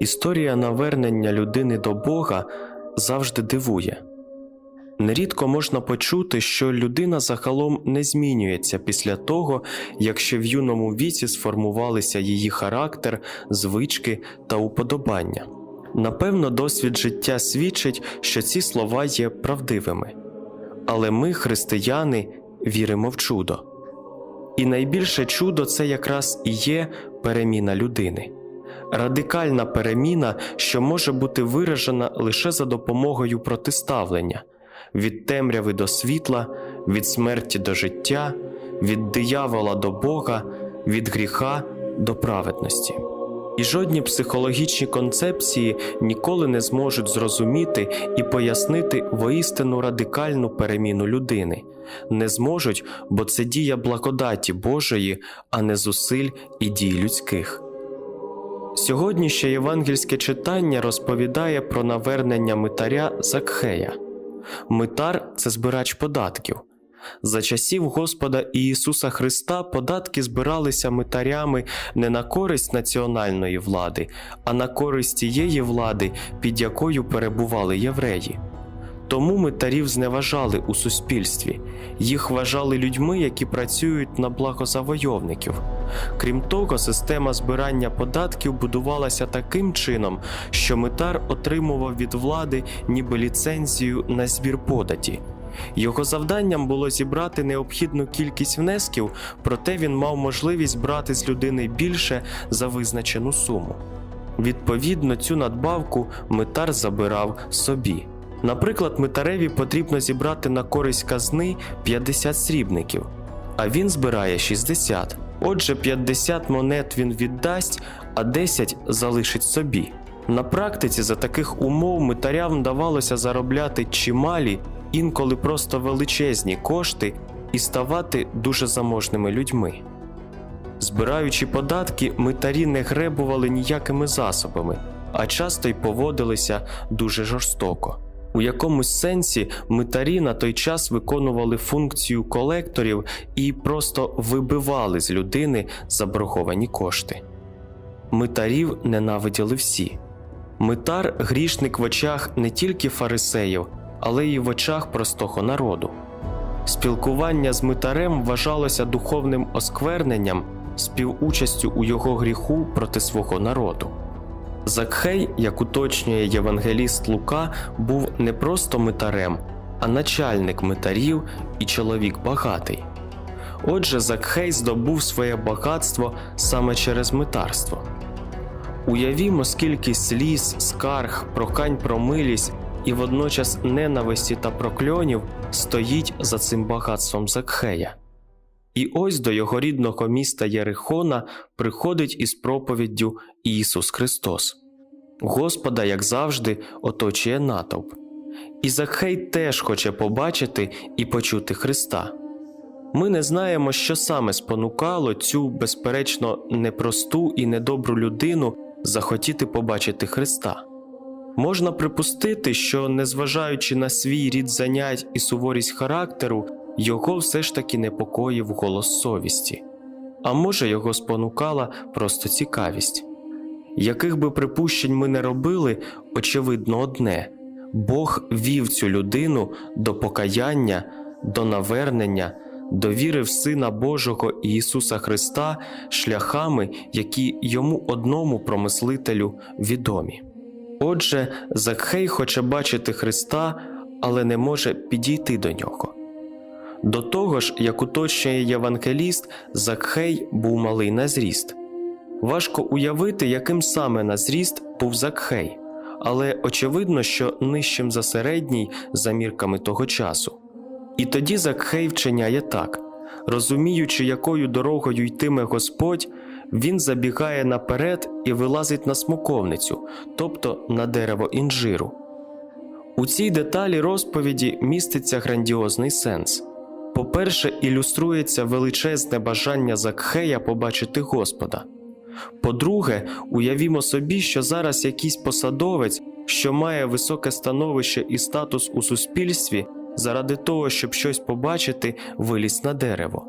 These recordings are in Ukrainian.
Історія навернення людини до Бога завжди дивує. Нерідко можна почути, що людина загалом не змінюється після того, якщо в юному віці сформувалися її характер, звички та уподобання. Напевно, досвід життя свідчить, що ці слова є правдивими. Але ми, християни, віримо в чудо. І найбільше чудо це якраз і є переміна людини. Радикальна переміна, що може бути виражена лише за допомогою протиставлення від темряви до світла, від смерті до життя, від диявола до Бога, від гріха до праведності. І жодні психологічні концепції ніколи не зможуть зрозуміти і пояснити воістину радикальну переміну людини, не зможуть, бо це дія благодаті Божої, а не зусиль і дій людських. Сьогоднішнє євангельське читання розповідає про навернення митаря Закхея. Митар це збирач податків. За часів Господа Ісуса Христа податки збиралися митарями не на користь національної влади, а на користь тієї влади, під якою перебували євреї. Тому митарів зневажали у суспільстві, їх вважали людьми, які працюють на благо завойовників. Крім того, система збирання податків будувалася таким чином, що митар отримував від влади ніби ліцензію на збір податі. Його завданням було зібрати необхідну кількість внесків, проте він мав можливість брати з людини більше за визначену суму. Відповідно, цю надбавку митар забирав собі. Наприклад, митареві потрібно зібрати на користь казни 50 срібників, а він збирає 60. Отже, 50 монет він віддасть, а 10 залишить собі. На практиці за таких умов митарям вдавалося заробляти чималі, інколи просто величезні кошти і ставати дуже заможними людьми. Збираючи податки, митарі не гребували ніякими засобами, а часто й поводилися дуже жорстоко. У якомусь сенсі митарі на той час виконували функцію колекторів і просто вибивали з людини заборговані кошти. Митарів ненавиділи всі. Митар грішник в очах не тільки фарисеїв, але й в очах простого народу. Спілкування з митарем вважалося духовним оскверненням, співучастю у його гріху проти свого народу. Закхей, як уточнює євангеліст Лука, був не просто митарем, а начальник митарів і чоловік багатий. Отже, Закхей здобув своє багатство саме через митарство. Уявімо, скільки сліз, скарг, прохань про милість і водночас ненависті та прокльонів стоїть за цим багатством Закхея. І ось до його рідного міста Єрихона приходить із проповіддю Ісус Христос. Господа, як завжди, оточує натовп. І Закхей теж хоче побачити і почути Христа. Ми не знаємо, що саме спонукало цю, безперечно, непросту і недобру людину захотіти побачити Христа. Можна припустити, що, незважаючи на свій рід занять і суворість характеру, його все ж таки непокоїв голос совісті, а може, його спонукала просто цікавість. Яких би припущень ми не робили, очевидно одне Бог вів цю людину до покаяння, до навернення, до віри в Сина Божого Ісуса Христа шляхами, які йому одному промислителю відомі. Отже, Закхей хоче бачити Христа, але не може підійти до нього. До того ж, як уточнює євангеліст, Закхей був малий на зріст. Важко уявити, яким саме на зріст був Закхей, але очевидно, що нижчим за середній за мірками того часу. І тоді Закхей вчиняє так розуміючи, якою дорогою йтиме Господь, він забігає наперед і вилазить на смоковницю, тобто на дерево інжиру. У цій деталі розповіді міститься грандіозний сенс. По-перше, ілюструється величезне бажання Закхея побачити Господа. По-друге, уявімо собі, що зараз якийсь посадовець, що має високе становище і статус у суспільстві, заради того, щоб щось побачити, виліз на дерево.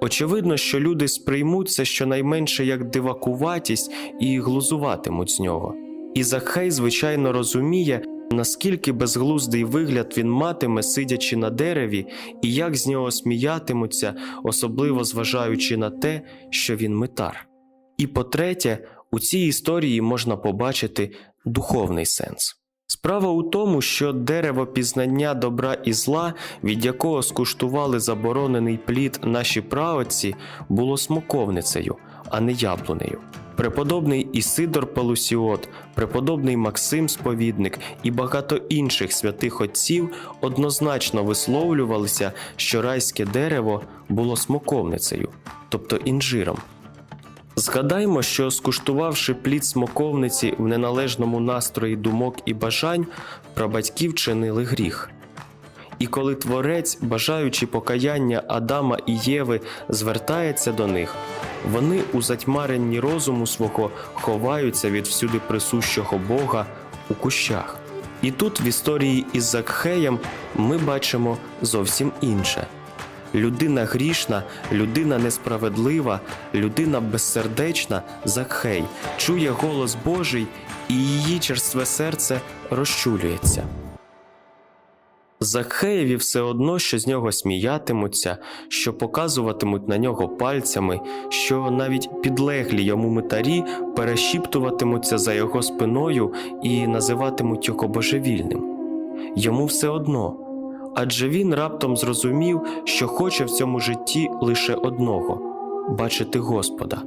Очевидно, що люди сприймуть це щонайменше як дивакуватість і глузуватимуть з нього. І Закхей, звичайно, розуміє, наскільки безглуздий вигляд він матиме, сидячи на дереві, і як з нього сміятимуться, особливо зважаючи на те, що він митар. І по-третє, у цій історії можна побачити духовний сенс. Справа у тому, що дерево пізнання добра і зла, від якого скуштували заборонений плід наші праотці, було смоковницею, а не яблунею. Преподобний Ісидор Палусіот, преподобний Максим Сповідник і багато інших святих отців однозначно висловлювалися, що райське дерево було смоковницею, тобто інжиром. Згадаймо, що скуштувавши плід смоковниці в неналежному настрої думок і бажань, прабатьки вчинили гріх. І коли творець, бажаючи покаяння Адама і Єви, звертається до них, вони у затьмаренні розуму свого ховаються від всюди присущого Бога у кущах. І тут в історії із Закхеєм ми бачимо зовсім інше. Людина грішна, людина несправедлива, людина безсердечна, Закхей, чує голос Божий, і її черстве серце розчулюється. Закхеєві все одно, що з нього сміятимуться, що показуватимуть на нього пальцями, що навіть підлеглі йому митарі перешіптуватимуться за його спиною і називатимуть його божевільним. Йому все одно, адже він раптом зрозумів, що хоче в цьому житті лише одного бачити Господа.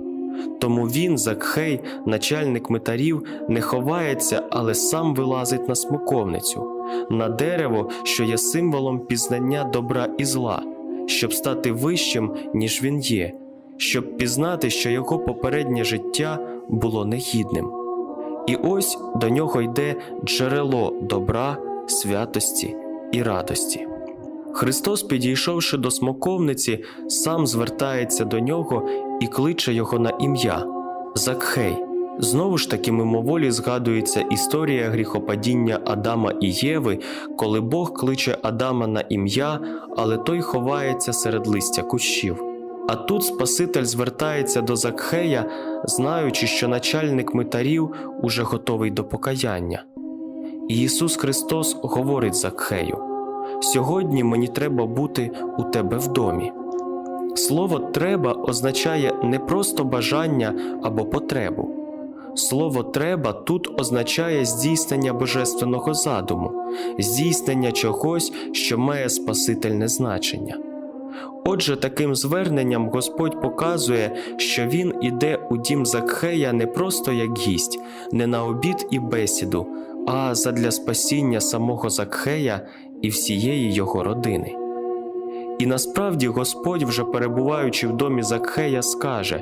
Тому він, Закхей, начальник митарів, не ховається, але сам вилазить на смоковницю, на дерево, що є символом пізнання добра і зла, щоб стати вищим, ніж він є, щоб пізнати, що його попереднє життя було негідним. І ось до нього йде джерело добра, святості і радості. Христос, підійшовши до смоковниці, сам звертається до нього і кличе його на ім'я Закхей. Знову ж таки, мимоволі згадується історія гріхопадіння Адама і Єви, коли Бог кличе Адама на ім'я, але той ховається серед листя кущів. А тут Спаситель звертається до Закхея, знаючи, що начальник митарів уже готовий до покаяння. І Ісус Христос говорить Закхею: Сьогодні мені треба бути у тебе в домі. Слово треба означає не просто бажання або потребу. Слово треба тут означає здійснення божественного задуму, здійснення чогось, що має спасительне значення. Отже, таким зверненням Господь показує, що Він іде у дім Закхея не просто як гість, не на обід і бесіду, а задля спасіння самого Закхея і всієї його родини. І насправді Господь, вже перебуваючи в домі Закхея, скаже: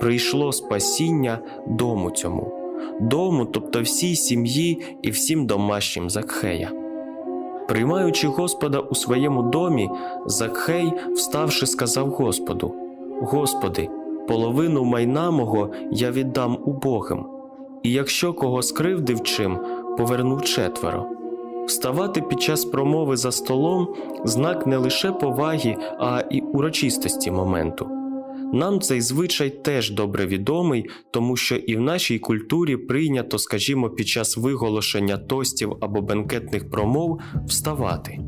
прийшло спасіння дому цьому, дому, тобто всій сім'ї і всім домашнім Закхея. Приймаючи Господа у своєму домі, Закхей, вставши, сказав Господу: Господи, половину майна мого я віддам убогим, і якщо кого скривдив чим, поверну четверо. Вставати під час промови за столом знак не лише поваги, а і урочистості моменту. Нам цей звичай теж добре відомий, тому що і в нашій культурі прийнято, скажімо, під час виголошення тостів або бенкетних промов вставати.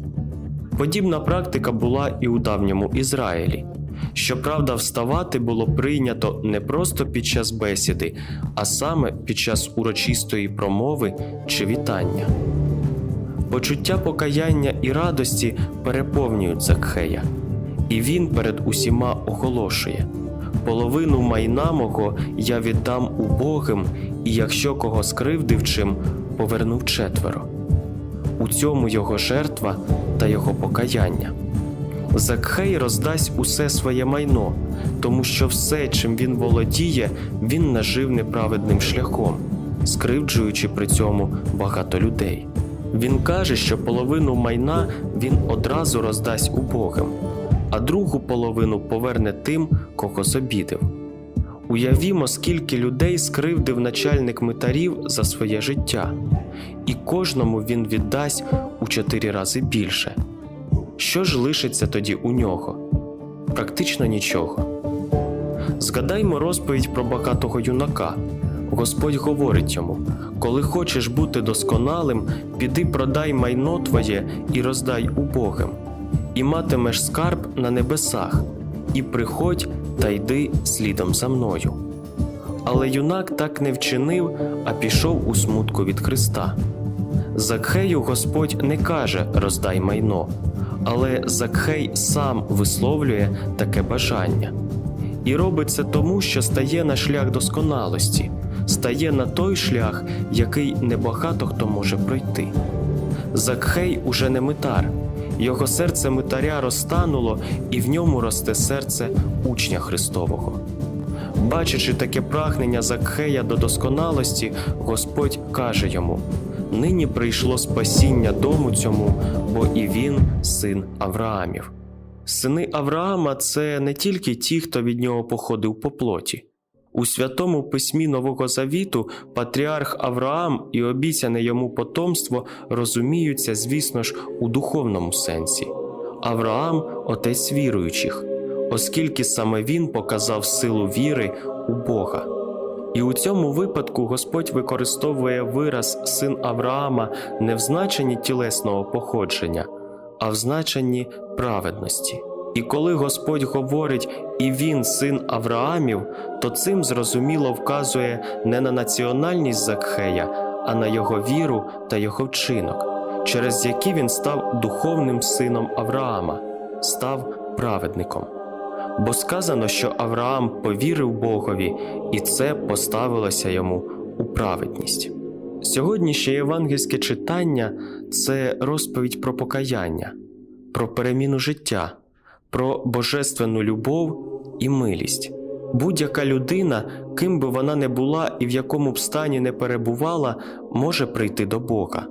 Подібна практика була і у давньому Ізраїлі. Щоправда, вставати було прийнято не просто під час бесіди, а саме під час урочистої промови чи вітання. Почуття покаяння і радості переповнюють Закхея, і він перед усіма оголошує: половину майна мого я віддам убогим, і якщо кого скривдив чим, повернув четверо. У цьому його жертва та його покаяння. Закхей роздасть усе своє майно, тому що все, чим він володіє, він нажив неправедним шляхом, скривджуючи при цьому багато людей. Він каже, що половину майна він одразу роздасть убогим, а другу половину поверне тим, кого зобідив. Уявімо, скільки людей скривдив начальник митарів за своє життя, і кожному він віддасть у чотири рази більше. Що ж лишиться тоді у нього? Практично нічого. Згадаймо розповідь про багатого юнака. Господь говорить йому: коли хочеш бути досконалим, піди продай майно твоє і роздай убогим, і матимеш скарб на небесах, і приходь та йди слідом за мною. Але юнак так не вчинив, а пішов у смутку від Христа. Закхею Господь не каже роздай майно, але Закхей сам висловлює таке бажання. І робить це тому, що стає на шлях досконалості, стає на той шлях, який небагато хто може пройти. Закхей уже не митар, його серце митаря розтануло, і в ньому росте серце учня Христового. Бачачи таке прагнення Закхея до досконалості, Господь каже йому: Нині прийшло спасіння дому цьому, бо і він син Авраамів. Сини Авраама це не тільки ті, хто від нього походив по плоті. У святому письмі Нового Завіту патріарх Авраам і обіцяне йому потомство розуміються, звісно ж, у духовному сенсі. Авраам отець віруючих, оскільки саме він показав силу віри у Бога. І у цьому випадку Господь використовує вираз син Авраама не в значенні тілесного походження, а в значенні праведності. І коли Господь говорить і він син Авраамів, то цим зрозуміло вказує не на національність Закхея, а на його віру та його вчинок, через які він став духовним сином Авраама, став праведником. Бо сказано, що Авраам повірив Богові, і це поставилося йому у праведність. Сьогоднішнє євангельське читання це розповідь про покаяння, про переміну життя, про божественну любов і милість. Будь-яка людина, ким би вона не була і в якому б стані не перебувала, може прийти до Бога.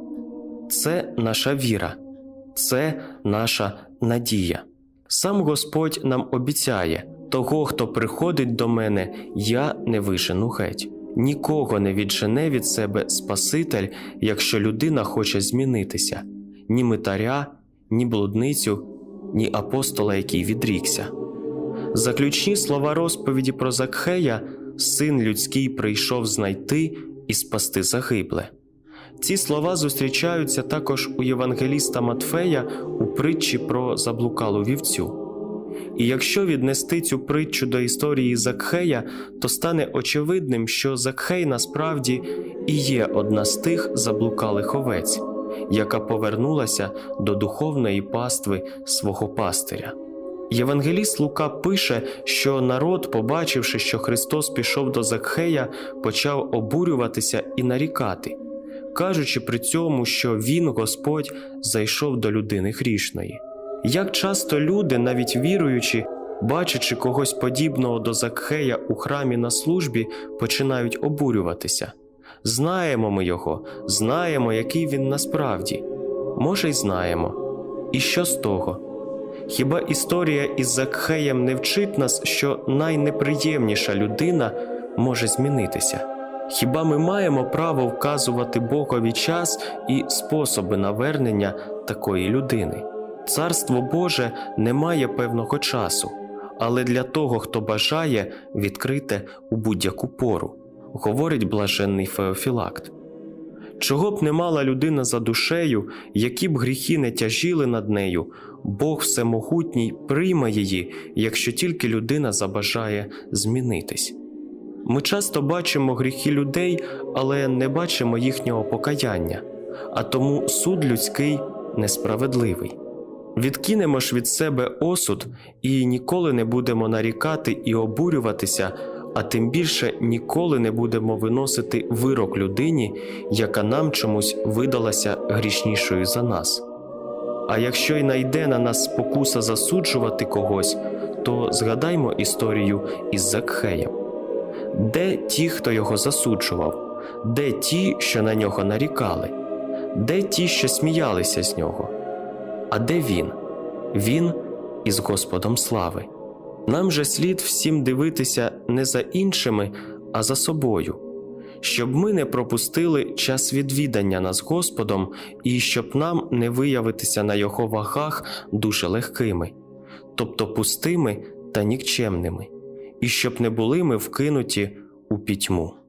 Це наша віра, це наша надія. Сам Господь нам обіцяє того, хто приходить до мене, я не вижену геть. Нікого не віджене від себе Спаситель, якщо людина хоче змінитися ні митаря, ні блудницю, ні апостола, який відрікся. Заключні слова розповіді про Закхея син людський прийшов знайти і спасти загибле. Ці слова зустрічаються також у Євангеліста Матфея у притчі про заблукалу вівцю. І якщо віднести цю притчу до історії Закхея, то стане очевидним, що Закхей насправді і є одна з тих заблукалих овець, яка повернулася до духовної пастви свого пастиря. Євангеліст Лука пише, що народ, побачивши, що Христос пішов до Закхея, почав обурюватися і нарікати, кажучи при цьому, що Він, Господь, зайшов до людини грішної. Як часто люди, навіть віруючи, бачачи когось подібного до Закхея у храмі на службі, починають обурюватися. Знаємо ми його, знаємо, який він насправді. Може, й знаємо. І що з того? Хіба історія із Закхеєм не вчить нас, що найнеприємніша людина може змінитися? Хіба ми маємо право вказувати Богові час і способи навернення такої людини? Царство Боже не має певного часу, але для того, хто бажає, відкрите у будь-яку пору, говорить блаженний Феофілакт. Чого б не мала людина за душею, які б гріхи не тяжіли над нею, Бог Всемогутній прийме її, якщо тільки людина забажає змінитись. Ми часто бачимо гріхи людей, але не бачимо їхнього покаяння, а тому суд людський несправедливий. Відкинемо ж від себе осуд і ніколи не будемо нарікати і обурюватися, а тим більше ніколи не будемо виносити вирок людині, яка нам чомусь видалася грішнішою за нас. А якщо й найде на нас спокуса засуджувати когось, то згадаймо історію із Закхеєм. Де ті, хто його засуджував, де ті, що на нього нарікали, де ті, що сміялися з нього? А де він? Він із Господом слави. Нам же слід всім дивитися не за іншими, а за собою, щоб ми не пропустили час відвідання нас Господом і щоб нам не виявитися на його вагах дуже легкими, тобто пустими та нікчемними, і щоб не були ми вкинуті у пітьму.